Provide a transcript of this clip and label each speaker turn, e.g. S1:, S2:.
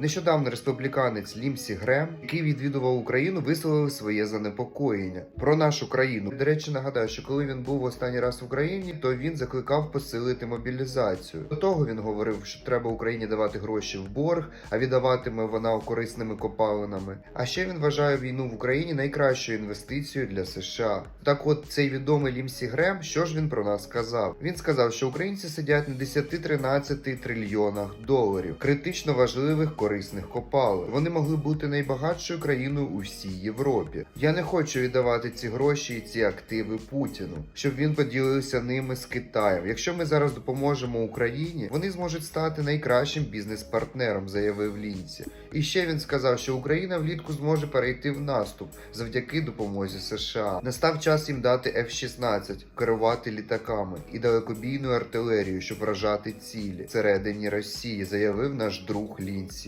S1: Нещодавно республіканець Лімсі Грем, який відвідував Україну, висловив своє занепокоєння про нашу країну. До речі, нагадаю, що коли він був останній раз в Україні, то він закликав посилити мобілізацію. До того він говорив, що треба Україні давати гроші в борг, а віддаватиме вона корисними копалинами. А ще він вважає війну в Україні найкращою інвестицією для США. Так, от цей відомий Лімсі Грем, що ж він про нас сказав? Він сказав, що українці сидять на 10-13 трильйонах доларів, критично важливих корисних копалин. Вони могли бути найбагатшою країною у всій Європі. Я не хочу віддавати ці гроші і ці активи Путіну, щоб він поділився ними з Китаєм. Якщо ми зараз допоможемо Україні, вони зможуть стати найкращим бізнес-партнером, заявив Лінсі. І ще він сказав, що Україна влітку зможе перейти в наступ завдяки допомозі США. Настав час їм дати F-16, керувати літаками і далекобійною артилерією, щоб вражати цілі всередині Росії, заявив наш друг Лінсі.